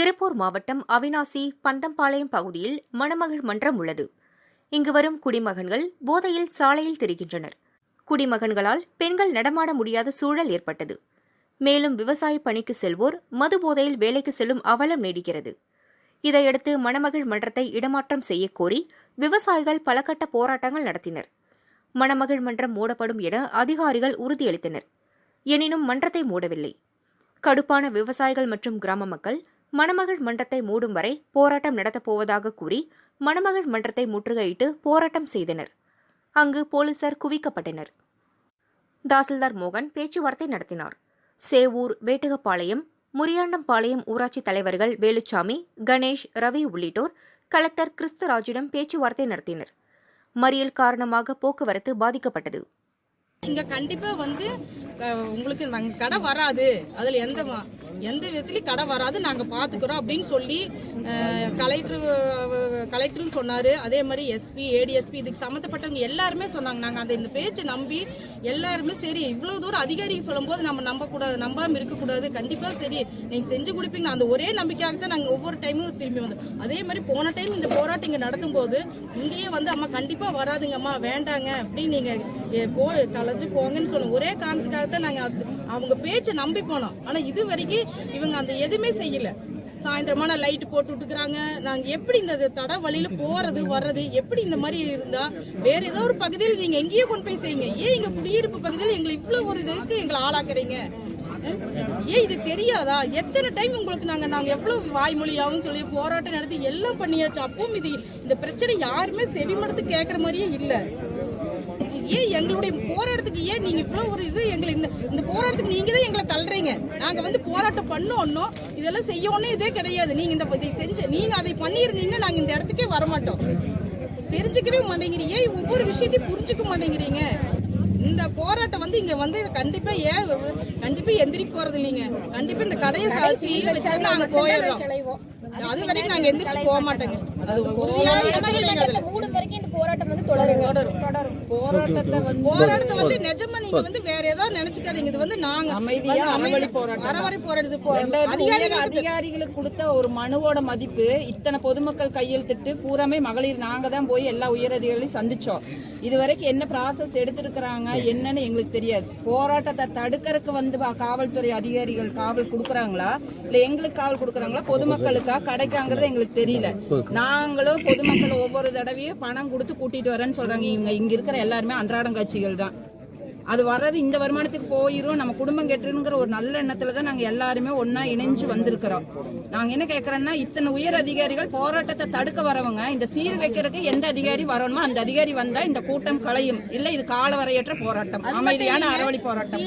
திருப்பூர் மாவட்டம் அவினாசி பந்தம்பாளையம் பகுதியில் மணமகள் மன்றம் உள்ளது. இங்கு வரும் குடிமகன்கள் போதையில் சாலையில் திரிகின்றனர். குடிமகன்களால் பெண்கள் நடமாட முடியாத சூழல் ஏற்பட்டது. மேலும் விவசாய பணிக்கு செல்வோர் மது போதையில் வேலைக்கு செல்லும் அவலம் நீடிக்கிறது. இதையடுத்து மணமகள் மன்றத்தை இடமாற்றம் செய்யக்கோரி விவசாயிகள் பல கட்ட போராட்டங்கள் நடத்தினர். மணமகள் மன்றம் மூடப்படும் என அதிகாரிகள் உறுதியளித்தனர். எனினும் மன்றத்தை மூடவில்லை. கடுப்பான விவசாயிகள் மற்றும் கிராம மக்கள் மணமகள் மன்றத்தை மூடும் வரை போராட்டம் நடத்தப்போவதாக கூறி மணமகள் மன்றத்தை முற்றுகையிட்டு போராட்டம் செய்தனர். அங்கு போலீசார் குவிக்கப்பட்டனர். தாசில்தார் மோகன் பேச்சுவார்த்தை நடத்தினார். சேவூர் வேட்டுகப்பாளையம் முரியாண்டம்பாளையம் ஊராட்சி தலைவர்கள் வேலுச்சாமி கணேஷ் ரவி உள்ளிட்டோர் கலெக்டர் கிறிஸ்தராஜிடம் பேச்சுவார்த்தை நடத்தினர். மறியல் காரணமாக போக்குவரத்து பாதிக்கப்பட்டது. இங்க கண்டிப்பா வந்து உங்களுக்கு கடை வராது. அதுல எந்த எந்த விதத்துலயும் கடை வராது நாங்க பாத்துக்கிறோம் அப்படின்னு சொல்லி கலெக்டர் கலெக்டரும் சொன்னாரு. அதே மாதிரி எஸ்பி ஏடிஎஸ்பி இதுக்கு சம்மந்தப்பட்டவங்க எல்லாருமே சொன்னாங்க. நாங்க அந்த இந்த பேச்சை நம்பி எல்லாருமே சரி இவ்வளவு தூரம் அதிகாரிகள் சொல்லும்போது நம்ம நம்ப கூடாது நம்பாம இருக்க கூடாது. கண்டிப்பா சரி நீங்க செஞ்சு கொடுப்பீங்க. அந்த ஒரே நம்பிக்கையாக தான் நாங்க ஒவ்வொரு டைமும் திரும்பி வந்தோம். அதே மாதிரி போன டைம் இந்த போராட்டம் இங்க நடத்தும் போது இங்கேயே வந்து அம்மா கண்டிப்பா வராதுங்கம்மா வேண்டாங்க அப்படின்னு நீங்க போ கலைஞ்சு போங்கன்னு சொன்னோம். ஒரே காரணத்துக்காக தான் நாங்கள் அது- அவங்க பேச்சை நம்பி போனோம். ஆனால் இது வரைக்கும் இவங்க அந்த எதுவுமே செய்யல. சாயந்தரமான லைட் போட்டு விட்டுக்கிறாங்க. நாங்க எப்படி இந்த தட வழியில போறது வர்றது எப்படி இந்த மாதிரி இருந்தா வேற ஏதோ ஒரு பகுதியில் நீங்க எங்கேயோ கொண்டு போய் செய்யுங்க. ஏன் எங்க குடியிருப்பு பகுதியில் எங்களை இவ்வளவு ஒரு இதுக்கு எங்களை ஆளாக்குறீங்க? ஏன் இது தெரியாதா? எத்தனை டைம் உங்களுக்கு நாங்க நாங்க எவ்வளவு வாய்மொழியாவும் சொல்லி போராட்டம் நடத்தி எல்லாம் பண்ணியாச்சு. அப்பவும் இது இந்த பிரச்சனை யாருமே செவிமடுத்து கேட்கற மாதிரியே இல்லை. ஏன் எங்களுடைய போராட்டத்துக்கு ஏன் நீங்க இவ்வளவு ஒரு இது எங்களை இந்த இந்த போராட்டத்துக்கு நீங்க தான் எங்களை தள்ளுறீங்க? நாங்க வந்து போராட்டம் பண்ணோம் இதெல்லாம் செய்யணும் இதே கிடையாது. நீங்க இந்த இதை செஞ்சு நீங்க அதை பண்ணியிருந்தீங்கன்னா நாங்க இந்த இடத்துக்கே வர மாட்டோம் தெரிஞ்சுக்கவே மாட்டேங்கிறீங்க. ஏன் ஒவ்வொரு விஷயத்தையும் புரிஞ்சுக்க மாட்டேங்கிறீங்க? இந்த போராட்டம் வந்து இங்க வந்து கண்டிப்பா ஏன் கண்டிப்பா எந்திரிக்க போறது இல்லைங்க கண்டிப்பா இந்த கடையை சாட்சியில வச்சு நாங்க போயிடுறோம். அது வரைக்கும் நாங்க எந்திரிச்சு போக மாட்டோங்க. அது உறுதியான இடத்துல அதுல. மூடும் வரைக்கும் இந்த போராட்டம் வந்து தொடருங்க. தொடரும். தொடரும். போராட்டத்தை வந்து போராட்டத்தை வந்து நிஜமா நீங்க வந்து வேற ஏதாவது நினைச்சுக்காதீங்க. இது வந்து நாங்க. அமைதியா அறவழி போராட்டம். அறவழி போராட்டது போ- ரெண்டாயிரத்து உயர் அதிகாரிகளுக்கு கொடுத்த ஒரு மனுவோட மதிப்பு இத்தனை பொதுமக்கள் கையெழுத்திட்டு பூராமே மகளிர் நாங்க தான் போய் எல்லா உயர் அதிகாரிகளையும் சந்திச்சோம். இது வரைக்கும் என்ன ப்ராசஸ் எடுத்திருக்கிறாங்க என்னன்னு எங்களுக்கு தெரியாது. போராட்டத்தை தடுக்கறதுக்கு வந்து வா- காவல்துறை அதிகாரிகள் காவல் கொடுக்குறாங்களா? இல்ல எங்களுக்கு காவல் கொடுக்குறாங்களா? பொதுமக்களுக்கா? கிடைக்காங்கிறது எங்களுக்கு தெரியல. நாங்களும் பொதுமக்கள் ஒவ்வொரு தடவையும் பணம் கொடுத்து கூட்டிட்டு வரேன்னு சொல்றாங்க. இவங்க இங்க இருக்கிற எல்லாருமே அன்றாடம் கட்சிகள் தான். அது வர்றது இந்த வருமானத்துக்கு போயிரும். நம்ம குடும்பம் கெட்டுருங்கிற ஒரு நல்ல எண்ணத்துல தான் நாங்க எல்லாருமே ஒண்ணா இணைஞ்சு வந்திருக்கிறோம். நாங்க என்ன கேக்குறோம்னா இத்தனை உயர் அதிகாரிகள் போராட்டத்தை தடுக்க வரவங்க இந்த சீல் வைக்கிறதுக்கு எந்த அதிகாரி வரணுமோ அந்த அதிகாரி வந்தா இந்த கூட்டம் களையும். இல்ல இது கால வரையற்ற போராட்டம் அமைதியான அறவழி போராட்டம்.